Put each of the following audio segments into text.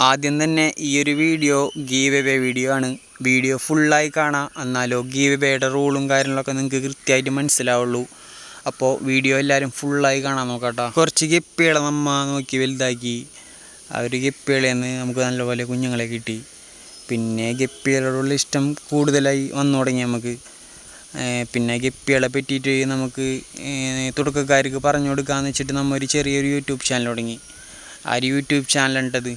ആദ്യം തന്നെ ഈ ഒരു വീഡിയോ ഗീവ് എവേ വീഡിയോ ആണ്. വീഡിയോ ഫുള്ളായി കാണാം. എന്നാലോ ഗീവ് എവേയുടെ റൂളും കാര്യങ്ങളൊക്കെ നിങ്ങൾക്ക് കൃത്യമായിട്ട് മനസ്സിലാവുള്ളൂ. അപ്പോൾ വീഡിയോ എല്ലാവരും ഫുള്ളായി കാണാൻ നോക്കാട്ടോ. കുറച്ച് ഗപ്പികളെ നമ്മ നോക്കി വലുതാക്കി. ആ ഒരു ഗപ്പികളെന്ന് നമുക്ക് നല്ലപോലെ കുഞ്ഞുങ്ങളെ കിട്ടി. പിന്നെ ഗപ്പികളോടുള്ള ഇഷ്ടം കൂടുതലായി വന്നു തുടങ്ങി നമുക്ക്. പിന്നെ ഗപ്പികളെ പറ്റിയിട്ട് നമുക്ക് തുടക്കക്കാർക്ക് പറഞ്ഞു കൊടുക്കാമെന്ന് വെച്ചിട്ട് നമ്മൾ ഒരു ചെറിയൊരു യൂട്യൂബ് ചാനൽ തുടങ്ങി. ആ ഒരു യൂട്യൂബ് ചാനലുണ്ടത്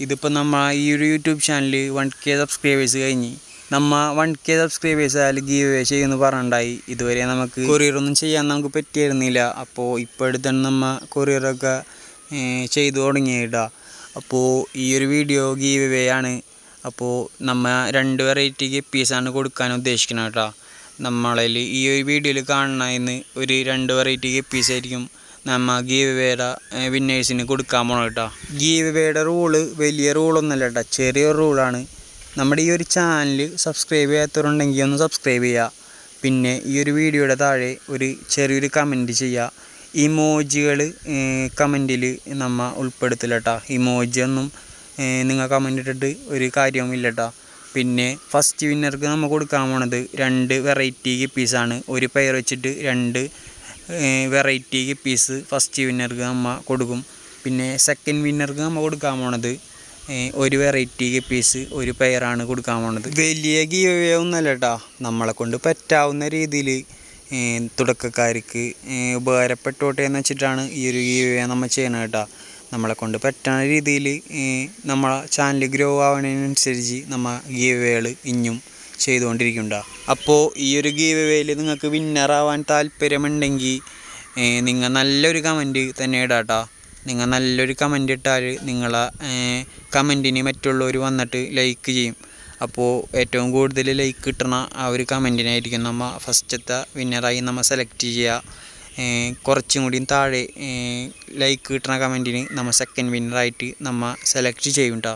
ഇതിപ്പോൾ നമ്മൾ ഈ ഒരു YouTube channel one K subscribers കഴിഞ്ഞ് നമ്മൾ വൺ കെ സബ്സ്ക്രൈബേഴ്സ് ആയാലും ഗീവ് വേ ചെയ്യുമെന്ന് പറഞ്ഞിട്ടുണ്ടായി ഇതുവരെ നമുക്ക് കൊറിയറൊന്നും ചെയ്യാൻ നമുക്ക് പറ്റിയിരുന്നില്ല. അപ്പോൾ ഇപ്പോൾ എടുത്താണ് നമ്മൾ കൊറിയറൊക്കെ ചെയ്തു തുടങ്ങിയിട്ടാ. അപ്പോൾ ഈ ഒരു വീഡിയോ ഗീവ് വേ ആണ്. അപ്പോൾ നമ്മൾ രണ്ട് വെറൈറ്റി ഗപ്പീസാണ് കൊടുക്കാൻ ഉദ്ദേശിക്കുന്നത് കേട്ടോ നമ്മളിൽ ഈ ഒരു വീഡിയോയിൽ കാണുന്നതിന് ഒരു രണ്ട് വെറൈറ്റി ഗപ്പീസായിരിക്കും നമ്മ ഗീവ് വേയുടെ വിന്നേഴ്സിന് കൊടുക്കാൻ പോകണം കേട്ടോ. ഗീവ് വേയുടെ റൂൾ വലിയ റൂളൊന്നുമല്ല കേട്ടോ. ചെറിയൊരു റൂളാണ് നമ്മുടെ ഈ ഒരു ചാനൽ സബ്സ്ക്രൈബ് ചെയ്യാത്തവരുണ്ടെങ്കിൽ ഒന്ന് സബ്സ്ക്രൈബ് ചെയ്യുക. പിന്നെ ഈ ഒരു വീഡിയോയുടെ താഴെ ഒരു ചെറിയൊരു കമന്റ് ചെയ്യുക. ഇമോജികൾ കമന്റിൽ നമ്മൾ ഉൾപ്പെടുത്തില്ല കേട്ടോ. ഇമോജി ഒന്നും നിങ്ങൾ കമന്റ് ഇട്ടിട്ട് ഒരു കാര്യവുമില്ല കേട്ടോ. പിന്നെ ഫസ്റ്റ് വിന്നർക്ക് നമ്മൾ കൊടുക്കാൻ പോണത് രണ്ട് വെറൈറ്റി കിപ്പീസാണ് ഒരു പെയർ വെച്ചിട്ട് രണ്ട് വെറൈറ്റി പീസ് ഫസ്റ്റ് വിന്നർക്ക് അമ്മ കൊടുക്കും. പിന്നെ സെക്കൻഡ് വിന്നർക്ക് നമ്മൾ കൊടുക്കാൻ പോണത് ഒരു വെറൈറ്റി പീസ് ഒരു പെയറാണ് കൊടുക്കാൻ പോണത്. വലിയ ഗീവേ ഒന്നല്ല കേട്ടോ നമ്മളെ കൊണ്ട് പറ്റാവുന്ന രീതിയിൽ തുടക്കക്കാർക്ക് ഉപകാരപ്പെട്ടോട്ടെ എന്ന് വെച്ചിട്ടാണ് ഈ ഒരു ഗീവേ നമ്മൾ ചെയ്യണത് കേട്ടോ നമ്മളെ കൊണ്ട് പറ്റുന്ന രീതിയിൽ നമ്മളെ ചാനൽ ഗ്രോ ആവുന്നതിനനുസരിച്ച് നമ്മൾ ഗീവേകൾ ഇഞ്ഞും ചെയ്തുകൊണ്ടിരിക്കുന്നുണ്ടോ. അപ്പോൾ ഈ ഒരു ഗീവ് വേയിൽ നിങ്ങൾക്ക് വിന്നറാവാൻ താല്പര്യമുണ്ടെങ്കിൽ നിങ്ങൾ നല്ലൊരു കമന്റ് തന്നെ ഇടാട്ടോ നിങ്ങൾ നല്ലൊരു കമന്റ് ഇട്ടാൽ നിങ്ങളെ കമന്റിന് മറ്റുള്ളവർ വന്നിട്ട് ലൈക്ക് ചെയ്യും. അപ്പോൾ ഏറ്റവും കൂടുതൽ ലൈക്ക് കിട്ടണ ആ ഒരു കമന്റിനായിരിക്കും നമ്മൾ ഫസ്റ്റത്തെ വിന്നറായി നമ്മൾ സെലക്ട് ചെയ്യുക കുറച്ചും കൂടിയും താഴെ ലൈക്ക് കിട്ടണ കമന്റിന് നമ്മൾ സെക്കൻഡ് വിന്നറായിട്ട് നമ്മൾ സെലക്ട് ചെയ്യും കേട്ടോ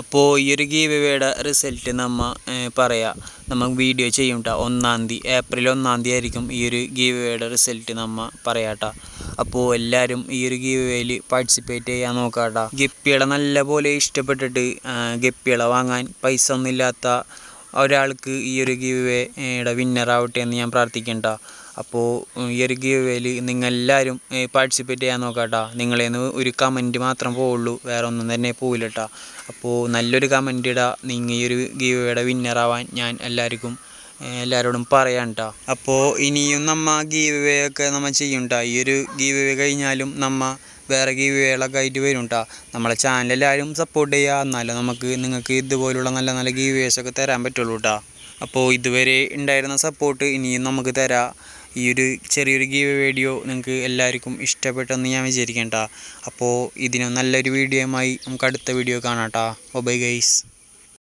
അപ്പോൾ ഈ ഒരു ഗീവ് വേയുടെ റിസൾട്ട് നമ്മൾ പറയാം. നമ്മൾ വീഡിയോ ചെയ്യും കേട്ടോ ഒന്നാം തീയതി ഏപ്രിൽ ഒന്നാം തീയതി ആയിരിക്കും ഈ ഒരു ഗീവ് വേയുടെ റിസൾട്ട് നമ്മൾ പറയാം കേട്ടോ അപ്പോൾ എല്ലാവരും ഈ ഒരു ഗീവ് വേയിൽ പാർട്ടിസിപ്പേറ്റ് ചെയ്യാൻ നോക്കാം കേട്ടോ ഗപ്പികളെ നല്ലപോലെ ഇഷ്ടപ്പെട്ടിട്ട് ഗപ്പികളെ വാങ്ങാൻ പൈസ ഒന്നുമില്ലാത്ത ഒരാൾക്ക് ഈ ഒരു ഗീവ് വേയുടെ വിന്നറാവട്ടെ എന്ന് ഞാൻ പ്രാർത്ഥിക്കണ്ട. അപ്പോൾ ഈ ഒരു ഗീവ് വേയിൽ നിങ്ങളെല്ലാവരും പാർട്ടിസിപ്പേറ്റ് ചെയ്യാൻ നോക്കാം കേട്ടോ നിങ്ങളേന്ന് ഒരു കമന്റ് മാത്രം പോവുള്ളൂ. വേറെ ഒന്നും തന്നെ പോവില്ല കേട്ടോ അപ്പോൾ നല്ലൊരു കമന്റ് ഇടുക നിങ്ങൾ ഈ ഒരു ഗീവ് വേയുടെ വിന്നറാവാൻ ഞാൻ എല്ലാവർക്കും എല്ലാവരോടും പറയാം കേട്ടോ അപ്പോൾ ഇനിയും നമ്മ ഗീവ് വേ ഒക്കെ നമ്മൾ ചെയ്യും കേട്ടോ ഈ ഒരു ഗീവ് വേ കഴിഞ്ഞാലും നമ്മ വേറെ ഗീവ് വേകളൊക്കെ ആയിട്ട് വരും കേട്ടോ നമ്മളെ ചാനൽ എല്ലാവരും സപ്പോർട്ട് ചെയ്യുക എന്നാലും നമുക്ക് നിങ്ങൾക്ക് ഇതുപോലുള്ള നല്ല നല്ല ഗീവ് വേസൊക്കെ തരാൻ പറ്റുള്ളൂ കേട്ടോ അപ്പോൾ ഇതുവരെ ഉണ്ടായിരുന്ന സപ്പോർട്ട് ഇനിയും നമുക്ക് തരാം. ഈ ഒരു ചെറിയൊരു ഗീവ് വീഡിയോ നിങ്ങൾക്ക് എല്ലാവർക്കും ഇഷ്ടപ്പെട്ടെന്ന് ഞാൻ വിചാരിക്കേണ്ട. അപ്പോൾ ഇതിന് നല്ലൊരു വീഡിയോയുമായി നമുക്ക് അടുത്ത വീഡിയോ കാണാം കേട്ടോ ബൈ ഗൈസ്